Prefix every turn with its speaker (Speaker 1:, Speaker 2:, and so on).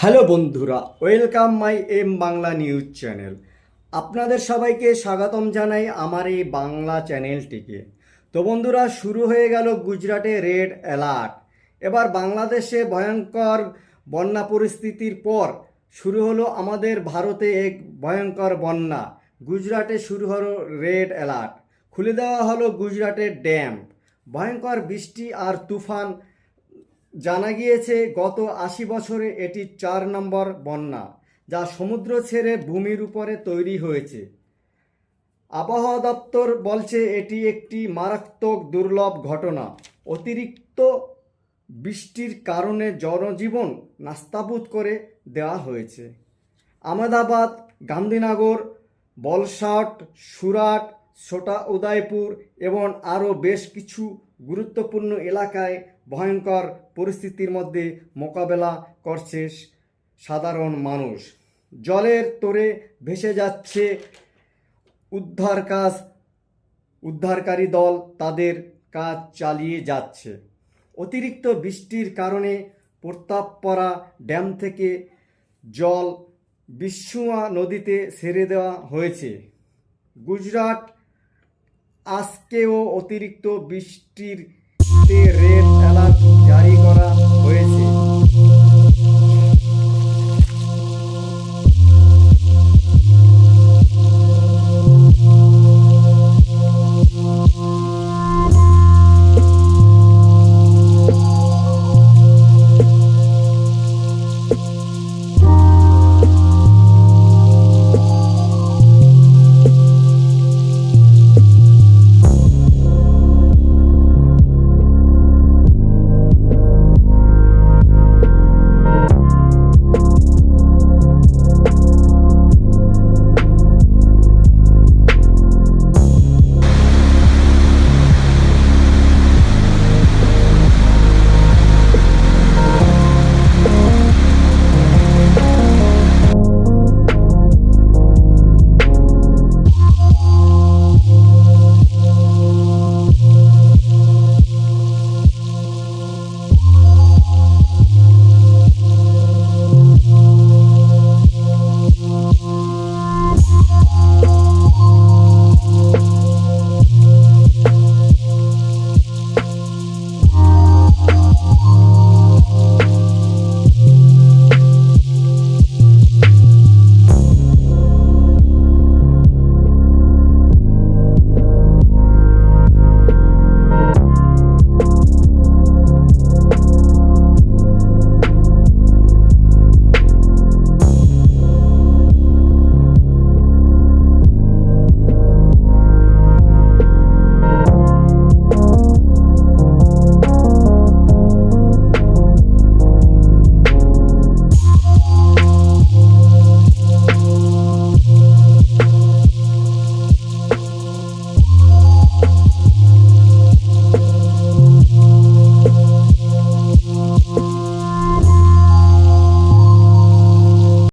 Speaker 1: Hello বন্ধুরা, welcome my M Bangla news channel. আপনাদের সবাইকে স্বাগতম জানাই আমার এই বাংলা চ্যানেলটিকে। তো বন্ধুরা, শুরু হয়ে গেল গুজরাটে রেড অ্যালার্ট। এবার বাংলাদেশে ভয়ঙ্কর বন্যা পরিস্থিতির পর শুরু হলো আমাদের ভারতে এক ভয়ঙ্কর বন্যা। গুজরাটে শুরু হলো রেড অ্যালার্ট। খুলে দেওয়া হলো গুজরাটের ড্যাম। ভয়ঙ্কর বৃষ্টি আর তুফান জানা গিয়েছে গত আশি বছরে এটি চার নম্বর বন্যা যা সমুদ্র ছেড়ে ভূমির উপরে তৈরি হয়েছে। আবহাওয়া দপ্তর বলছে এটি একটি মারাত্মক দুর্লভ ঘটনা। অতিরিক্ত বৃষ্টির কারণে জনজীবন নাস্তাবুদ করে দেওয়া হয়েছে। আহমেদাবাদ, গান্ধীনগর, বলসাট, সুরাট, ছোটা উদয়পুর এবং আরও বেশ কিছু গুরুত্বপূর্ণ এলাকায় ভয়ঙ্কর পরিস্থিতির মধ্যে মোকাবেলা করছে সাধারণ মানুষ। জলের তোরে ভেসে যাচ্ছে উদ্ধার কাজ উদ্ধারকারী দল তাদের কাজ চালিয়ে যাচ্ছে। অতিরিক্ত বৃষ্টির কারণে প্রতাপপরা ড্যাম থেকে জল বিশ্বুয়া নদীতে ছেড়ে দেওয়া হয়েছে। গুজরাট আজকেও অতিরিক্ত বৃষ্টির তে